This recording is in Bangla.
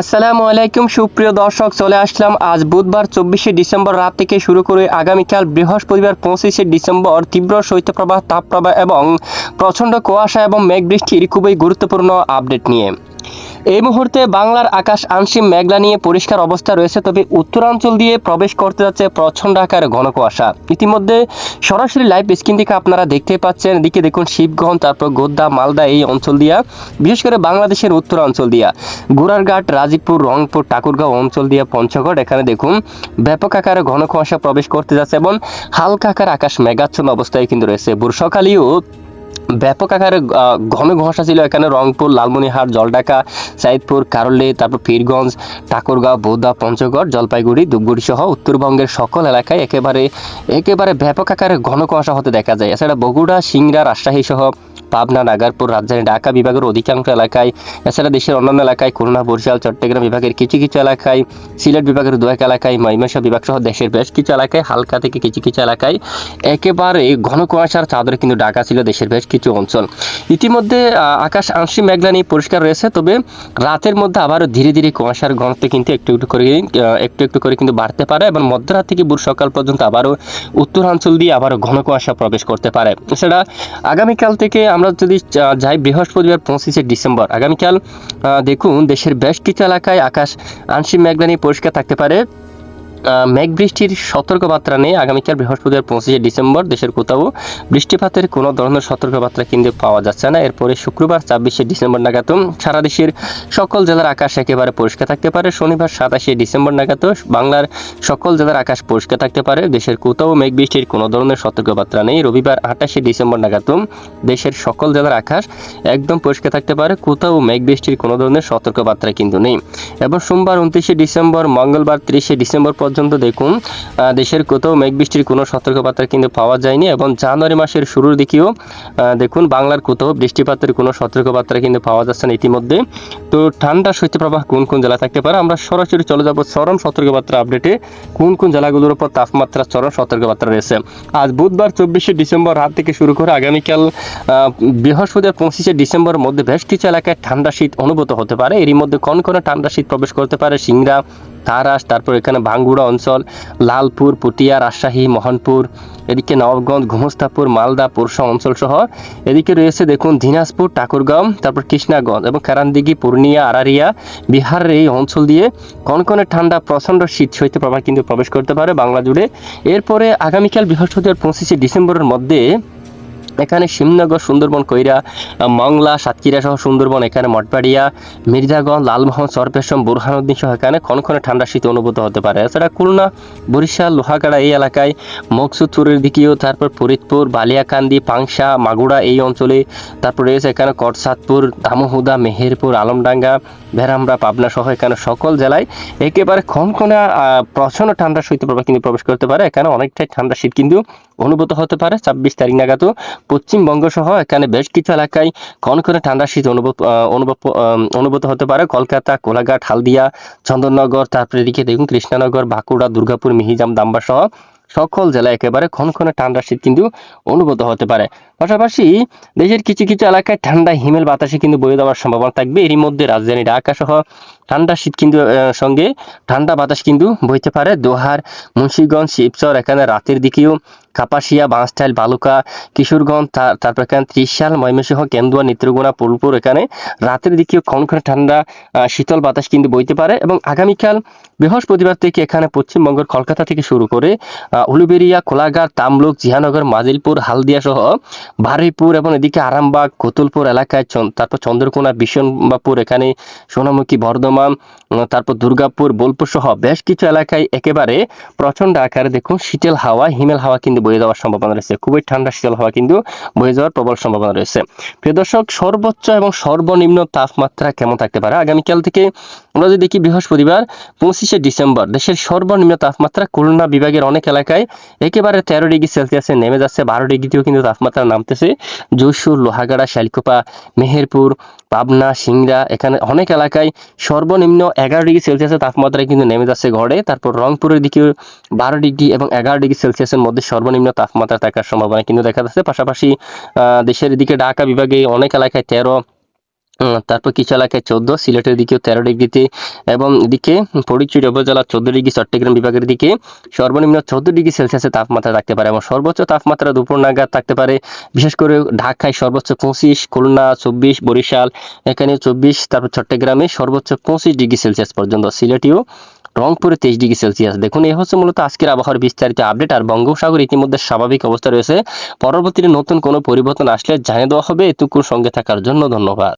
আসসালামু আলাইকুম, সুপ্রিয় দর্শক, চলে আসলাম আজ বুধবার চব্বিশে ডিসেম্বর রাত থেকে শুরু করে আগামীকাল বৃহস্পতিবার পঁচিশে ডিসেম্বর তীব্র শৈত্যপ্রবাহ, তাপপ্রবাহ এবং প্রচণ্ড কুয়াশা এবং মেঘ বৃষ্টির খুবই গুরুত্বপূর্ণ আপডেট নিয়ে। এই মুহূর্তে বাংলার আকাশ আংশিক মেঘলা নিয়ে পরিষ্কার অবস্থা রয়েছে, তবে উত্তরাঞ্চল দিয়ে প্রবেশ করতে যাচ্ছে প্রচণ্ড আকারে ঘন কুয়াশা। ইতিমধ্যে সরাসরি লাইভ স্ক্রিন থেকে আপনারা দেখতে পাচ্ছেন, এদিকে দেখুন শিবগঞ্জ, তারপর গোদ্দা মালদা এই অঞ্চল দিয়া, বিশেষ করে বাংলাদেশের উত্তরাঞ্চল দিয়া। গোড়ারঘাট রাজীবপুর, রংপুর, ঠাকুরগাঁও অঞ্চল দিয়া পঞ্চগড়, এখানে দেখুন ব্যাপক আকারে ঘন কুয়াশা প্রবেশ করতে যাচ্ছে এবং হালকা আকার আকাশ মেঘাচ্ছন্ন অবস্থায় কিন্তু রয়েছে। বর্ষাকালীও ব্যাপক আকারে ঘন ঘষা ছিল এখানে রংপুর লালমনিহাট জলঢাকা, সাইদপুর কারলে তারপর পীরগঞ্জ ঠাকুরগাঁও, বোদা, পঞ্চগড়, জলপাইগুড়ি ধূপগুড়ি সহ উত্তরবঙ্গের সকল এলাকায় একেবারে একেবারে ব্যাপক আকারে ঘন কুয়াশা হতে দেখা যায়। এছাড়া বগুড়া, সিংড়া রাজশাহী সহ পাবনা, নাগারপুর, রাজধানী ঢাকা বিভাগের অধিকাংশ এলাকায়, এছাড়া দেশের অন্যান্য এলাকায় খুলনা, বরিশাল, চট্টগ্রাম বিভাগের কিছু কিছু এলাকায়, সিলেট বিভাগের দু এক এলাকায়, ময়মনসিংহ বিভাগ সহ দেশের বেশ কিছু এলাকায়, হালকা থেকে কিছু কিছু এলাকায় একেবারে ঘন কুয়াশার চাদরে কিন্তু ঢাকা ছিল দেশের বেশ কিছু অঞ্চল। ইতিমধ্যে আকাশ আংশিক মেঘলা নিয়ে পরিষ্কার রয়েছে, তবে রাতের মধ্যে আবারও ধীরে ধীরে কুয়াশার ঘনত্ব কিন্তু একটু একটু করে একটু একটু করে কিন্তু বাড়তে পারে এবং মধ্যরাত থেকে ভোর সকাল পর্যন্ত আবারও উত্তরাঞ্চল দিয়ে আবারও ঘন কুয়াশা প্রবেশ করতে পারে। এছাড়া আগামীকাল থেকে আমরা যদি যাই বৃহস্পতিবার পঁচিশে ডিসেম্বর, আগামীকাল দেখুন দেশের বেশ কিছু এলাকায় আকাশ আংশিক মেঘলা নিয়ে পরিষ্কার থাকতে পারে। মেঘ বৃষ্টির সতর্কবার্তা নেই আগামীকাল বৃহস্পতিবার পঁচিশে ডিসেম্বর দেশের কোথাও বৃষ্টিপাতের কোনো ধরনের সতর্কবার্তা কিন্তু পাওয়া যাচ্ছে না। এরপরে শুক্রবার ছাব্বিশে ডিসেম্বর নাগাদ সারা দেশের সকল জেলার আকাশ একেবারে পরিষ্কার থাকতে পারে। শনিবার সাতাশে ডিসেম্বর নাগাদ বাংলার সকল জেলার আকাশ পরিষ্কার থাকতে পারে। দেশের কোথাও মেঘ বৃষ্টির কোনো ধরনের সতর্কবার্তা নেই। রবিবার আঠাশে ডিসেম্বর নাগাদ দেশের সকল জেলার আকাশ একদম পরিষ্কার থাকতে পারে। কোথাও মেঘ বৃষ্টির কোনো ধরনের সতর্কবার্তা কিন্তু নেই। এবং সোমবার উনত্রিশে ডিসেম্বর, মঙ্গলবার তিরিশে ডিসেম্বর পর্যন্ত দেখুন দেশের কোথাও মেঘ বৃষ্টির কোনো সতর্কবার্তা কিন্তু পাওয়া যায়নি এবং জানুয়ারি মাসের শুরুর দিকেও দেখুন বাংলার কোথাও বৃষ্টিপাতের কোনো সতর্কবার্তা কিন্তু পাওয়া যাচ্ছে না ইতিমধ্যে। তো ঠান্ডা শৈত্যপ্রবাহ কোন কোন জেলা থাকতে পারে? আমরা সরাসরি চলে যাব চরম সতর্কবার্তা আপডেটে কোন কোন জেলাগুলোর উপর তাপমাত্রা চরম সতর্কবার্তা রয়েছে? আজ বুধবার চব্বিশে ডিসেম্বর রাত থেকে শুরু করে আগামীকাল বৃহস্পতিবার পঁচিশে ডিসেম্বরের মধ্যে বেশ কিছু এলাকায় ঠান্ডা শীত অনুভূত হতে পারে। এরই মধ্যে কোন কোন ঠান্ডা শীত প্রবেশ করতে পারে। সিংড়া তারাস, তারপর এখানে ভাঙ্গুড়া অঞ্চল, লালপুর, পুটিয়া, রাজশাহী, মোহনপুর, এদিকে নবগঞ্জ ঘুমস্তাপুর, মালদা পোরশা অঞ্চল সহ। এদিকে রয়েছে দেখুন দিনাজপুর, ঠাকুরগাঁও, তারপর কৃষ্ণাগঞ্জ এবং কারানদিঘি পূর্ণিয়া, আরারিয়া, বিহারের এই অঞ্চল দিয়ে কনকনে ঠান্ডা, প্রচণ্ড শীত শৈত্য প্রবাহ কিন্তু প্রবেশ করতে পারে বাংলা জুড়ে। এরপরে আগামীকাল বৃহস্পতিবার পঁচিশে ডিসেম্বরের মধ্যে এখানে শিবনগর সুন্দরবন কইরা মংলা সাতক্ষীরা সহ সুন্দরবন এখানে মঠবাড়িয়া মির্জাগঞ্জ লালমোহন সরপেশম বুরহানুদ্দিন সহ এখানে ক্ষণক্ষণে ঠান্ডা শীত অনুভূত হতে পারে। এছাড়া খুলনা বরিশাল লোহাগাড়া এই এলাকায় মকসুদপুরের দিকেও তারপর ফরিদপুর বালিয়াকান্দি পাংশা মাগুড়া এই অঞ্চলে তারপর রয়েছে এখানে কটসাদপুর দামোহুদা মেহেরপুর আলমডাঙ্গা ভেরামরা পাবনা সহ এখানে সকল জেলায় একেবারে ক্ষণক্ষণে আহ, প্রচণ্ড ঠান্ডা শৈত্যপ্রবাহ কিন্তু প্রবেশ করতে পারে। এখানে অনেকটাই ঠান্ডা শীত কিন্তু অনুভূত হতে পারে। ছাব্বিশ তারিখ নাগাদও পশ্চিমবঙ্গ সহ এখানে বেশ কিছু এলাকায় কনকনে ঠান্ডা শীত অনুভব অনুভব অনুভূত হতে পারে। কলকাতা, কোলাঘাট, হালদিয়া, চন্দননগর, তারপরে এদিকে দেখুন কৃষ্ণনগর, বাঁকুড়া, দুর্গাপুর, মিহিজাম, দাম্বা সহ সকল জেলায় একেবারে ক্ষণক্ষণে ঠান্ডা শীত কিন্তু অনুভূত হতে পারে। পাশাপাশি দেশের কিছু কিছু এলাকায় ঠান্ডা, হিমেল বাতাসে কিন্তু বয়ে দেওয়ার সম্ভাবনা থাকবে। এরই মধ্যে রাজধানী ঢাকা সহ ঠান্ডা শীত কিন্তু সঙ্গে ঠান্ডা বাতাস কিন্তু বইতে পারে। দোহার, মুন্সিগঞ্জ, শিবচর, এখানে রাতের দিকেও কাপাসিয়া, বাঁশটাইল, বালুকা, কিশোরগঞ্জ তারপর এখানে ত্রিশাল, ময়মনসিংহ, কেন্দুয়া, নেত্রকোনা পুলপুর এখানে রাতের দিকেও ক্ষণক্ষণে ঠান্ডা শীতল বাতাস কিন্তু বইতে পারে এবং আগামীকাল বৃহস্পতিবার থেকে এখানে পশ্চিমবঙ্গের কলকাতা থেকে শুরু করে উলুবেরিয়া, কোলাঘাট, তামলুক, জিহানগর, মাজিলপুর, হালদিয়া সহ বারুইপুর এবং এদিকে আরামবাগ, কতুলপুর এলাকায় তারপর চন্দ্রকোনা বিশনবাপুর এখানে সোনামুখী, বর্ধমান তারপর দুর্গাপুর, বোলপুর সহ বেশ কিছু এলাকায় একেবারে প্রচণ্ড আকারে দেখুন শীতল হাওয়া, হিমেল হাওয়া কিন্তু বয়ে যাওয়ার সম্ভাবনা রয়েছে। খুবই ঠান্ডা শীতল হাওয়া কিন্তু বয়ে যাওয়ার প্রবল সম্ভাবনা রয়েছে। প্রিয় দর্শক, সর্বোচ্চ এবং সর্বনিম্ন তাপমাত্রা কেমন থাকতে পারে? আগামীকাল থেকে আমরা যদি দেখি বৃহস্পতিবার, পঁচিশে ডিসেম্বর, দেশের সর্বনিম্ন তাপমাত্রা খুলনা বিভাগের অনেক এলাকায় একেবারে তেরো ডিগ্রি সেলসিয়াসে নেমে যাচ্ছে। বারো ডিগ্রিতেও কিন্তু তাপমাত্রা নামতেছে। যশোর, লোহাগাড়া শালিকোপা মেহেরপুর, পাবনা, সিংড়া এখানে অনেক এলাকায় সর্বনিম্ন এগারো ডিগ্রি সেলসিয়াসের তাপমাত্রা কিন্তু নেমে যাচ্ছে ঘরে তারপর রংপুরের দিকেও বারো ডিগ্রি এবং এগারো ডিগ্রি সেলসিয়াসের মধ্যে সর্বনিম্ন তাপমাত্রা থাকার সম্ভাবনা কিন্তু দেখা যাচ্ছে। পাশাপাশি দেশের দিকে ঢাকা বিভাগে অনেক এলাকায় তেরো তারপর কিছু এলাকায় চোদ্দ, সিলেটের দিকেও তেরো ডিগ্রিতে এবং এদিকে ফরিদপুর উপজেলা চোদ্দ ডিগ্রি, চট্টগ্রাম বিভাগের দিকে সর্বনিম্ন চোদ্দ ডিগ্রি সেলসিয়াসের তাপমাত্রা থাকতে পারে এবং সর্বোচ্চ তাপমাত্রা দুপুর নাগাদ থাকতে পারে। বিশেষ করে ঢাকায় সর্বোচ্চ পঁচিশ, খুলনা চব্বিশ, বরিশাল এখানে চব্বিশ, তারপর চট্টগ্রামে সর্বোচ্চ পঁচিশ ডিগ্রি সেলসিয়াস পর্যন্ত, সিলেটেও রংপুরে তেইশ ডিগ্রি সেলসিয়াস। দেখুন, এই হচ্ছে মূলত আজকের আবহাওয়ার বিস্তারিত আপডেট। আর বঙ্গোপসাগর ইতিমধ্যে স্বাভাবিক অবস্থা রয়েছে। পরবর্তীতে নতুন কোনো পরিবর্তন আসলে জানিয়ে দেওয়া হবে। এটুকুর সঙ্গে থাকার জন্য ধন্যবাদ।